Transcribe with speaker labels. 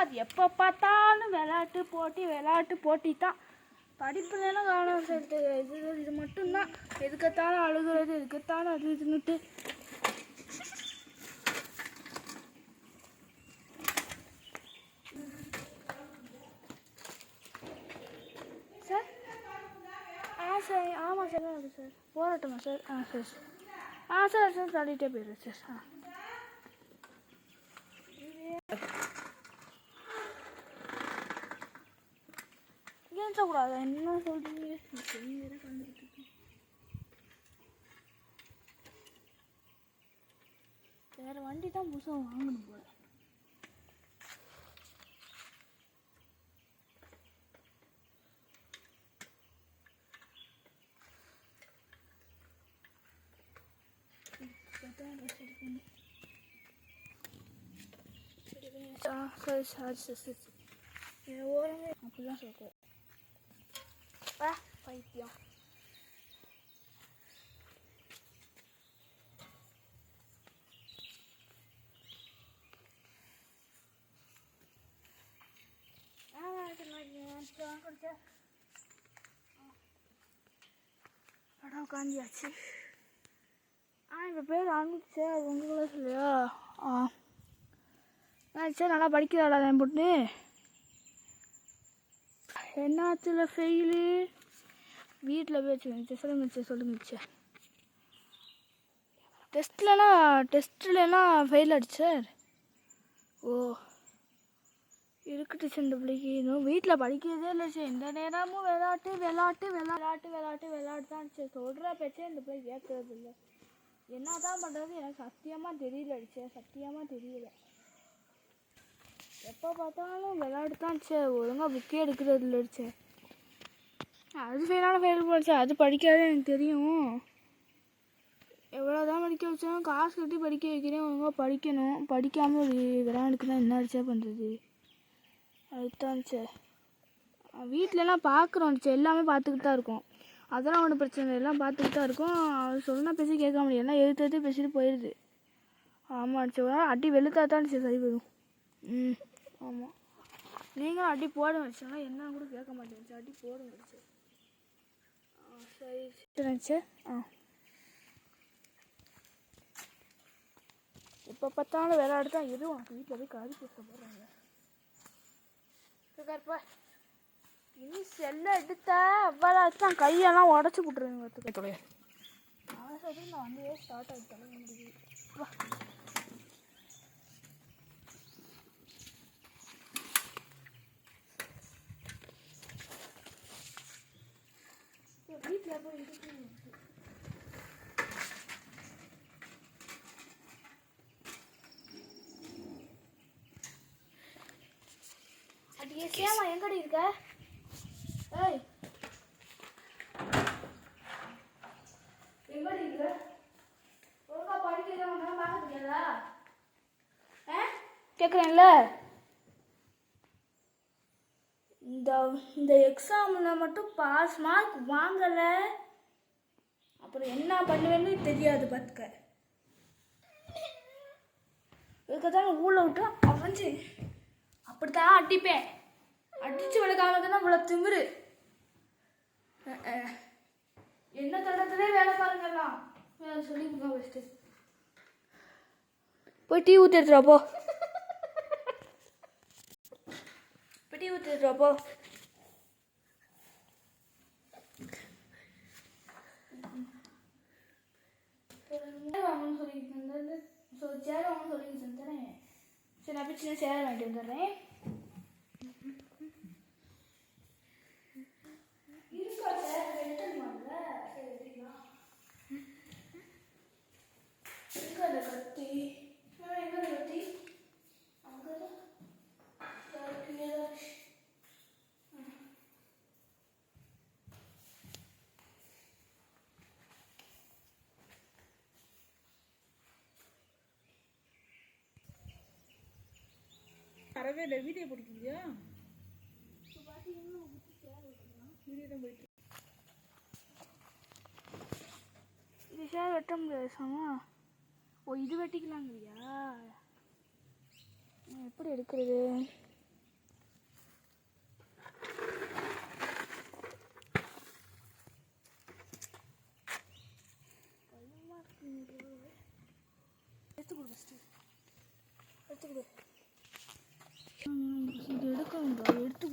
Speaker 1: அது எப்போ பார்த்தாலும் விளையாட்டு போட்டி விளையாட்டு போட்டி தான் படிப்புலாம் கவனம் செலுத்து இது இது மட்டும்தான். எதுக்கத்தானே அழுகுறது எதுக்கத்தானே அது இதுன்னுட்டு. சார்? ஆ சார். ஆமாம் சார். அது சார். போராட்டமா சார்? ஆ சார் சார். ஆ சார் சார். தள்ளிட்டே போயிடுறேன் சார். ஆ. பேசக்கூடாது. என்ன சொல்றீங்க? வேற வண்டி தான் புதுசாக வாங்கணும் போல. சார்ஜ் அப்படிதான் சொல்கிறேன் சரி சரி சரி ஓரமே அப்படிலாம் சொல்லக்கூடாது ஆ பைத்தியம் நான் படம் உட்காந்தியாச்சு ஆ இப்போ பேர் அனுப்பிச்சு அது உங்களை சொல்லியா ஆ சரி நல்லா படிக்கிறாடா என் பொண்ணு? என்னாச்சுல ஃபெயிலு வீட்டில் போய் வச்சு சொல்லுங்க மிச்சம் சொல்லுங்க மிச்சம் டெஸ்ட்லனா டெஸ்ட்லனா ஃபெயில் ஆச்சு ஓ. இருக்கட்டும் சார் பிள்ளைக்கு. இன்னும் வீட்டில் படிக்கிறதே இல்லை சார் எந்த நேரமும் விளாட்டு விளாட்டு விளாட்டு விளாட்டு விளாட்டு தான் சார் சொல்கிற பேச்சே இந்த பிள்ளை கேட்கறது இல்லை. என்ன தான் பண்ணுறது எனக்கு சத்தியமாக தெரியல சார் சத்தியமாக தெரியல. எப்போ பார்த்தாலும் விளையாட்டு தான் சே ஒழுங்காக புக்கே எடுக்கிறது இல்லை சே அது ஃபெயிலான ஃபெயில் போச்சு அது படிக்காது எனக்கு தெரியும். எவ்வளோ தான் படிக்க வச்சாலும் காசு கட்டி படிக்க வைக்கிறேன் ஒழுங்காக படிக்கணும். படிக்காமல் ஒரு விளையாடுக்குன்னா என்ன அடிச்சா பண்ணுறது அதுதான் சார் வீட்டிலலாம் பார்க்குறோம் சார் எல்லாமே பார்த்துக்கிட்டு தான் இருக்கோம். அதெல்லாம் ஒன்றும் பிரச்சனை எல்லாம் பார்த்துக்கிட்டு தான் இருக்கும். அவர் சொன்னால் பேசி கேட்க முடியும் எல்லாம் எழுத்து எதிர்த்து பேசிட்டு போயிடுது ஆமாம் சார் ஒரு அடி வெளுத்தா தான் சார் சரி போயிடும். ம். ஆமாம் நீங்களும் அடி போடுங்க சார் என்ன கூட கேட்க மாட்டேங்க சார் அடி போடுங்க சார் ஆ சரி சார். ஆ. எப்போ பார்த்தாலும் விளையாடு தான் எதுவும் உனக்கு வீட்டில் போய் காது பேச போகிறாங்க கருப்பா இனி செல்ல எடுத்த அவ்வளோ தான் கையெல்லாம் உடச்சி பார்த்துக்க. அவசரத்துக்கு நான் வந்து ஸ்டார்ட் ஆகிட்டாலும் முடியுது வா வீட்டில் போய் இருக்கு அடியே சேமா எங்கடி இருக்க? ஏய். எங்கடி இருக்க? ஒழுங்கா படிக்கிறத பார்க்க முடியாதா? ஆ? கேட்குறேன்ல இந்த இந்த எக்ஸாமில் மட்டும் பாஸ் மார்க் வாங்கலை. அப்புறம் என்ன பண்ணுவேன்னு தெரியாது பார்த்துக்க இதுக்கத்தான் ஊழ விட்டு அவஞ்சு அப்படித்தான் அடிப்பேன். அடிச்சு விளக்காம இவ்வளோ திமிரு. என்ன தடத்திலே வேலை பாருங்கலாம் வேலை சொல்லி ஃபஸ்ட்டு போய் டீ ஊற்றி எடுத்துருவா போ. போய் டீ ஊற்றி வாங்கணும்னு சொல்லிட்டு இருந்தது ஸோ சேர் வாங்கணும்னு சொல்லிட்டு இருந்தேன் சரி நான் போய் சின்ன சேர் வாங்கிட்டு வந்துடுறேன்.
Speaker 2: தரவே இல்லை. வீடியோ பிடிக்கலையா வீடியோ தான் போயிட்டு
Speaker 1: விஷயம் வெட்ட முடியாது சமா. ஓ இது வெட்டிக்கலாங்கிறியா? எப்படி எடுக்கிறது? எடுத்துக்கொடு ஃபஸ்ட்டு எடுத்துக்கொடு கொடு
Speaker 3: இது எடுக்கணும்டா எடுத்து